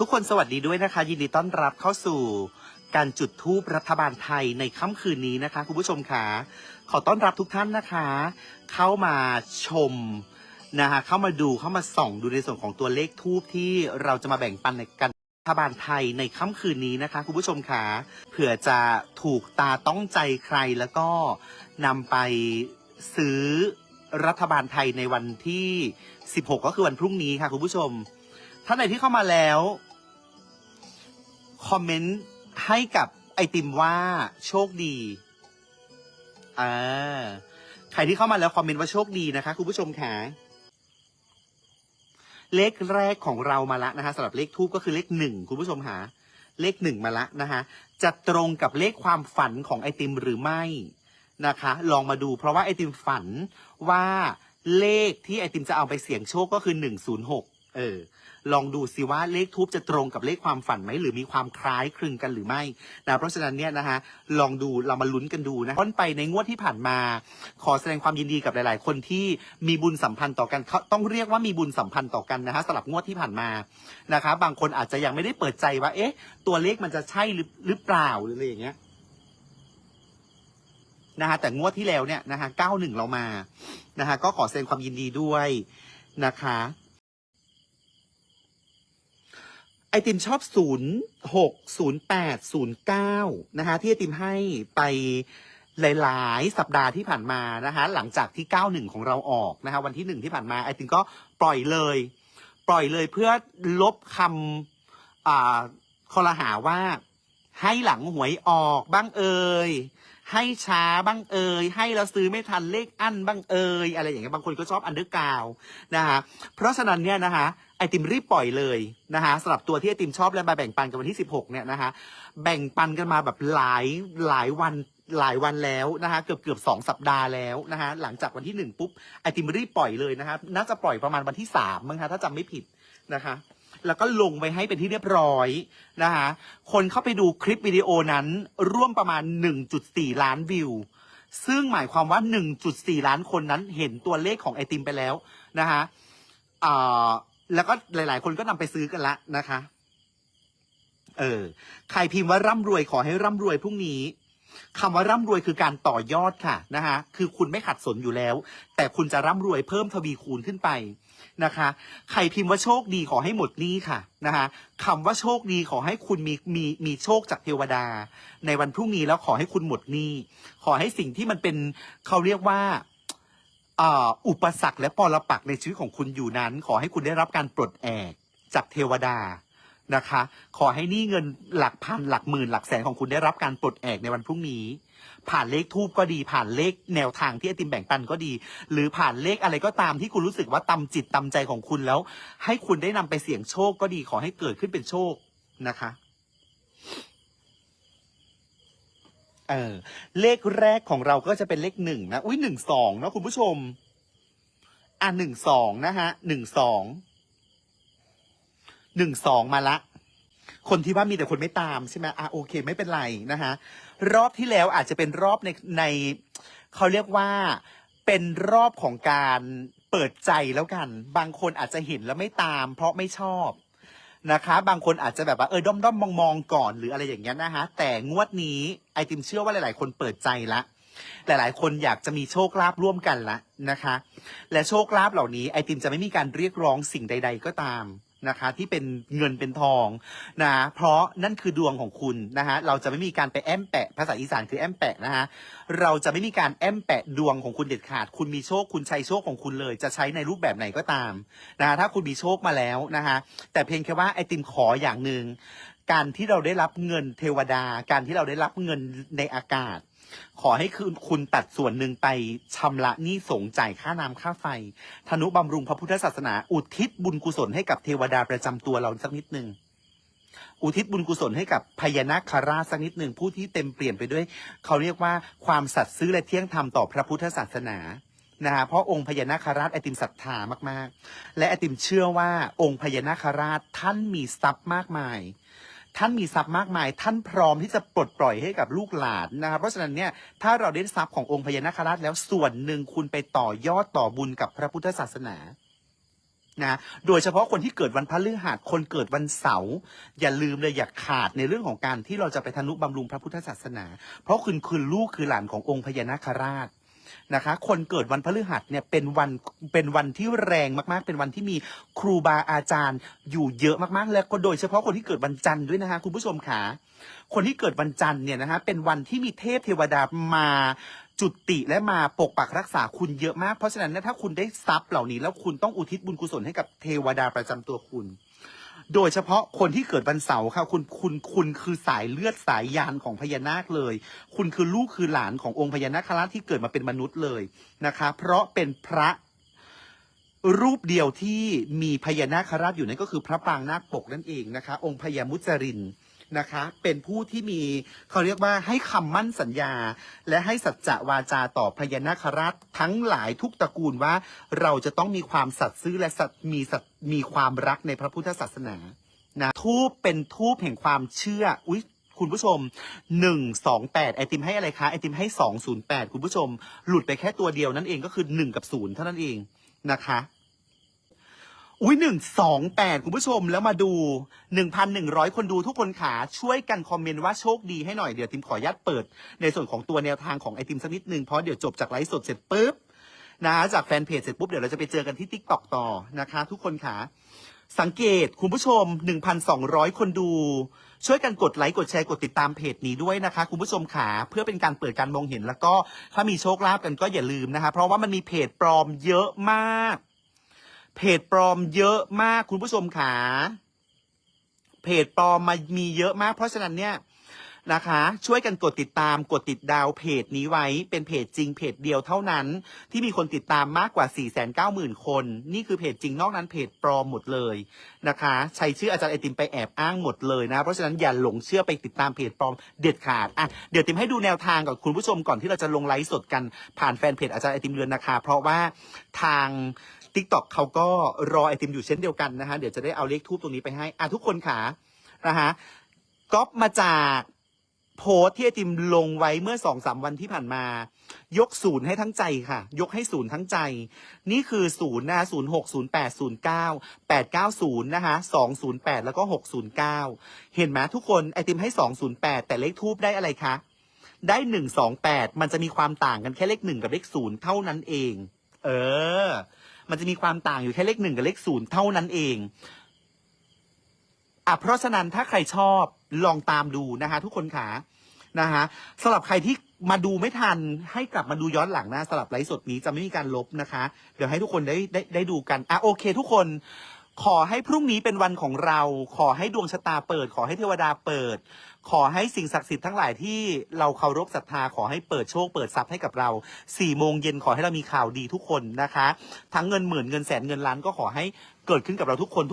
ทุกคนสวัสดีด้วยนะคะ ยินดีต้อนรับเข้าสู่การจุดทูปรัฐบาลไทยในค่ำคืนนี้นะคะ คุณผู้ชมค่ะขอต้อนรับทุกท่านนะคะ เข้ามาชมนะคะเข้ามาดูเข้ามาส่องดูในส่วนของตัวเลขทูปที่เราจะมาแบ่งปันในกันรัฐบาลไทยในค่ำคืนนี้นะคะ คุณผู้ชมค่ะเผื่อจะถูกตาต้องใจใครแล้วก็นำไปซื้อรัฐบาลไทยในวันที่ 16 ก็คือวันพรุ่งนี้ค่ะคุณผู้ชม ท่านไหนที่เข้ามาแล้ว คอมเมนต์ให้กับไอติมว่าโชคดีอ่าใครที่เข้ามาแล้วคอมเมนต์ว่าโชคดีนะคะ คุณผู้ชมค่ะเลขแรกของเรามาละนะคะสำหรับเลขทูปก็คือเลขหนึ่งคุณผู้ชมหา เลขหนึ่งมาละนะคะจะตรงกับเลขความฝันของไอติมหรือไม่นะคะ ลองมาดูเพราะว่าไอติมฝันว่าเลขที่ไอติมจะเอาไปเสี่ยงโชคก็คือหนึ่งศูนย์หกเออ ลองดูสิว่าเลขทูบจะตรงกับเลขความฝันไหมหรือมีความคล้ายคลึงกันหรือไม่นะเพราะฉะนั้นเนี่ยนะคะลองดูเรามาลุ้นกันดูนะต้นไปในงวดที่ผ่านมา ขอแสดงความยินดีกับหลาย ๆ คนที่มีบุญสัมพันธ์ต่อกันเขาต้องเรียกว่ามีบุญสัมพันธ์ต่อกันนะฮะสำหรับงวดที่ผ่านมานะคะบางคนอาจจะยังไม่ได้เปิดใจว่าเอ๊ะ ตัวเลขมันจะใช่หรือหรือเปล่าหรืออะไรอย่างเงี้ยนะฮะแต่งวดที่แล้วเนี่ยนะฮะเก้าหนึ่งเรามานะฮะก็ขอแสดงความยินดีด้วยนะคะ ไอติมชอบศูนย์หกศูนย์แปดศูนย์เก้านะคะ ที่ไอติมให้ไปหลาย ๆ สัปดาห์ที่ผ่านมานะคะ หลังจากที่เก้าหนึ่งของเราออกนะคะ วันที่หนึ่งที่ผ่านมา ไอติมก็ปล่อยเลย ปล่อยเลยเพื่อลบคำอ่าคอรหาว่า ให้หลังหวยออกบ้างเอ่ยให้ช้าบ้างเอ่ยให้เราซื้อไม่ทันเลขอั้นบ้างเอ่ยอะไรอย่างเงี้ยบางคนก็ชอบอันเดอร์กาวนะคะเพราะฉะนั้นเนี่ยนะคะ ติมรีบปล่อยเลยนะคะสำหรับตัวที่ไอติมชอบและมาแบ่งปันกันวันที่ 16 เนี่ยนะคะแบ่งปันกันมาแบบหลายหลายวันหลายวันแล้วนะคะเกือบเกือบสองสัปดาห์แล้วนะคะหลังจากวันที่หนึ่งปุ๊บไอติมรีบปล่อยเลยนะคะน่าจะปล่อยประมาณวันที่สามมั้งคะถ้าจำไม่ผิดนะคะแล้วก็ลงไปให้เป็นที่เรียบร้อยนะคะคนเข้าไปดูคลิปวิดีโอนั้นร่วมประมาณ 1.4 ล้านวิว ซึ่งหมายความว่า 1.4 ล้านคนนั้นเห็นตัวเลขของไอติมไปแล้วนะคะอ่า แล้วก็หลาย ๆ คนก็นำไปซื้อกันละนะคะ เออ ใครพิมพ์ว่าร่ำรวยขอให้ร่ำรวยพรุ่งนี้คำว่าร่ำรวยคือการต่อยอดค่ะนะคะคือคุณไม่ขัดสนอยู่แล้ว แต่คุณจะร่ำรวยเพิ่มทวีคูณขึ้นไปนะคะ ใครพิมพ์ว่าโชคดีขอให้หมดหนี้ค่ะนะคะคำว่าโชคดีขอให้คุณมีมีมีโชคจากเทวดา ในวันพรุ่งนี้แล้วขอให้คุณหมดหนี้ ขอให้สิ่งที่มันเป็นเขาเรียกว่า อ่าอุปสรรคและปรปักษ์ในชีวิตของคุณอยู่นั้น ขอให้คุณได้รับการปลดแอกจากเทวดานะคะ ขอให้หนี้เงินหลักพันหลักหมื่นหลักแสนของคุณได้รับการปลดแอกในวันพรุ่งนี้ ผ่านเลขทูบก็ดี ผ่านเลขแนวทางที่ไอติมแบ่งปันก็ดี หรือผ่านเลขอะไรก็ตามที่คุณรู้สึกว่าตำจิตตำใจของคุณแล้ว ให้คุณได้นำไปเสี่ยงโชคก็ดี ขอให้เกิดขึ้นเป็นโชคนะคะ เออ เลขแรกของเราก็จะเป็นเลขหนึ่งนะ อุ้ยหนึ่งสองนะคุณผู้ชม อะหนึ่งสองนะฮะหนึ่งสองหนึ่งสองมาละ คนที่ว่ามีแต่คนไม่ตามใช่ไหมอะโอเค ไม่เป็นไรนะฮะรอบที่แล้วอาจจะเป็นรอบในในเขาเรียกว่าเป็นรอบของการเปิดใจแล้วกัน บางคนอาจจะเห็นแล้วไม่ตาม เพราะไม่ชอบ นะคะ บางคนอาจจะแบบว่าเออด้อมด้อมมองมองๆก่อนหรืออะไรอย่างเงี้ยนะฮะแต่งวดนี้ไอติมเชื่อว่าหลาย ๆ คนเปิดใจละ หลาย ๆ คนอยากจะมีโชคลาภร่วมกันละนะคะ และโชคลาภเหล่านี้ไอติมจะไม่มีการเรียกร้องสิ่งใด ๆ ก็ตาม นะคะ ที่เป็นเงินเป็นทองนะเพราะนั่นคือดวงของคุณนะฮะเราจะไม่มีการไปแอมแปะภาษาอีสานคือแอมแปะนะฮะเราจะไม่มีการแอมแปะดวงของคุณเด็ดขาด คุณมีโชคคุณใช้โชคของคุณเลย จะใช้ในรูปแบบไหนก็ตามนะะถ้าคุณมีโชคมาแล้วนะฮะแต่เพียงแค่ว่าไอติมขออย่างหนึ่งการที่เราได้รับเงินเทวดา การที่เราได้รับเงินในอากาศ ขอให้คืนคุณตัดส่วนหนึ่งไปชำระหนี้สงฆ์จ่ายค่าน้ำค่าไฟ ธนุบำรุงพระพุทธศาสนา อุทิศบุญกุศลให้กับเทวดาประจำตัวเราสักนิดหนึ่งอุทิศบุญกุศลให้กับพญานาคราชสักนิดหนึ่งผู้ที่เต็มเปลี่ยนไปด้วย เขาเรียกว่าความสัตย์ซื่อและเที่ยงธรรมต่อพระพุทธศาสนานะฮะเพราะองค์พญานาคราชไอติมศรัทธามาก ๆ และไอติมเชื่อว่าองค์พญานาคราชท่านมีทรัพย์มากมาย ท่านมีทรัพย์มากมาย ท่านพร้อมที่จะปลดปล่อยให้กับลูกหลานนะครับเพราะฉะนั้นเนี่ยถ้าเราได้ทรัพย์ขององค์พญานาคราชแล้วส่วนหนึ่งคุณไปต่อยอดต่อบุญกับพระพุทธศาสนานะโดยเฉพาะคนที่เกิดวันพฤหัสคนเกิดวันเสาร์อย่าลืมเลยอย่าขาดในเรื่องของการที่เราจะไปทนุบำรุงพระพุทธศาสนา เพราะคุณคือลูกคือหลานขององค์พญานาคราช นะคะ คนเกิดวันพฤหัสเนี่ยเป็นวันเป็นวันที่แรงมากๆ เป็นวันที่มีครูบาอาจารย์อยู่เยอะมากๆ แล้วก็โดยเฉพาะคนที่เกิดวันจันทร์ด้วยนะคะคุณผู้ชมขาคนที่เกิดวันจันทร์เนี่ยนะคะเป็นวันที่มีเทพเทวดามาจุติและมาปกปักรักษาคุณเยอะมาก เพราะฉะนั้นถ้าคุณได้ทรัพย์เหล่านี้แล้วคุณต้องอุทิศบุญกุศลให้กับเทวดาประจำตัวคุณ โดยเฉพาะคนที่เกิดวันเสาร์ค่ะ คุณคุณคุณคือสายเลือดสายยานของพญานาคเลย คุณคือลูกคือหลานขององค์พญานาคราชที่เกิดมาเป็นมนุษย์เลยนะคะ เพราะเป็นพระรูปเดียวที่มีพญานาคราชอยู่นั่นก็คือพระปางนาคปกนั่นเองนะคะ องค์พญามุจริน นะคะ เป็นผู้ที่มีเขาเรียกว่าให้คำมั่นสัญญา และให้สัจจะวาจาต่อพญานาคราชทั้งหลายทุกตระกูลว่า เราจะต้องมีความสัตย์ซื่อและสัตย์มีสัตย์มีความรักในพระพุทธศาสนานะทูบเป็นทูบแห่งความเชื่ออุ๊ยคุณผู้ชมหนึ่งสองแปดไอติมให้อะไรคะ ไอติมให้สองศูนย์แปดคุณผู้ชม หลุดไปแค่ตัวเดียวนั่นเองก็คือหนึ่งกับศูนย์เท่านั้นเองนะคะ อุ้ยหนึ่งสองแปดคุณผู้ชมแล้วมาดูหนึ่งพันหนึ่งร้อยคนดูทุกคนขาช่วยกันคอมเมนต์ว่าโชคดีให้หน่อยเดี๋ยวติมขออนุญาตเปิด ในส่วนของตัวแนวทางของไอติมสักนิดนึงเพราะเดี๋ยวจบจากไลฟ์สดเสร็จปุ๊บนะจากแฟนเพจเสร็จปุ๊บเดี๋ยวเราจะไปเจอกันที่ทิกตอกต่อนะคะ ทุกคนขาสังเกตคุณผู้ชม 1,200 คนดู ช่วยกันกดไลค์กดแชร์กดติดตามเพจนี้ด้วยนะคะ คุณผู้ชมขาเพื่อเป็นการเปิดการมองเห็นแล้วก็ถ้ามีโชคลาภกันก็อย่าลืมนะคะ เพราะว่ามันมีเพจปลอมเยอะมาก เพจปลอมเยอะมากคุณผู้ชมขาเพจปลอมมามีเยอะมาก เพราะฉะนั้นเนี่ยนะคะ ช่วยกันกดติดตามกดติดดาวเพจนี้ไว้เป็นเพจจริงเพจเดียวเท่านั้น ที่มีคนติดตามมากกว่า 4 9 0 0 0 0 คน นี่คือเพจจริงนอกนั้นเพจปลอมหมดเลยนะคะ ใช้ชื่ออาจารย์ไอติมไปแอบอ้างหมดเลยนะ เพราะฉะนั้นอย่าหลงเชื่อไปติดตามเพจปลอมเด็ดขาดอะเดี๋ยวติมให้ดูแนวทางกับคุณผู้ชมก่อนที่เราจะลงไลฟ์สดกันผ่านแฟนเพจอาจารย์ไอติมเรือนนะคะ เพราะว่าทาง t ิ k t o k เขาก็รอไอติมอยู่เช่นเดียวกันนะฮะเดี๋ยวจะได้เอาเลขทูปตรงนี้ไปให้อะทุกคนขานะฮะก๊อปมาจากโพสที่ไอติมลงไว้เมื่อสองสามวันที่ผ่านมา ยกศูนย์ให้ทั้งใจค่ะ ยกให้ศูนย์ทั้งใจ นี่คือศูนย์นะศูนย์หกศูนย์แปดศูนย์เก้าแปดเก้าศูนย์นะคะสองศูนย์แปดแล้วก็หกศูนย์เก้าเห็นไหมทุกคนไอติมให้สองศูนย์แปดแต่เลขทูปได้อะไรคะ ได้หนึ่งสองแปดมันจะมีความต่างกันแค่เลขหนึ่งกับเลขศูนย์เท่านั้นเอง เออ มันจะมีความต่างอยู่แค่เลขหนึ่งกับเลขศูนย์เท่านั้นเองอะเพราะฉะนั้นถ้าใครชอบลองตามดูนะคะทุกคนขานะคะสำหรับใครที่มาดูไม่ทันให้กลับมาดูย้อนหลังนะสำหรับไลฟ์สดนี้จะไม่มีการลบนะคะ เดี๋ยวให้ทุกคนได้ได้ได้ดูกันอะโอเค ทุกคน ขอให้พรุ่งนี้เป็นวันของเรา ขอให้ดวงชะตาเปิด ขอให้เทวดาเปิด ขอให้สิ่งศักดิ์สิทธิ์ทั้งหลายที่เราเคารพศรัทธาขอให้เปิดโชคเปิดทรัพย์ให้กับเราสี่โมงเย็นขอให้เรามีข่าวดีทุกคนนะคะ ทั้งเงินหมื่นเงินแสนเงินล้านก็ขอให้เกิดขึ้นกับเราทุกคนทุก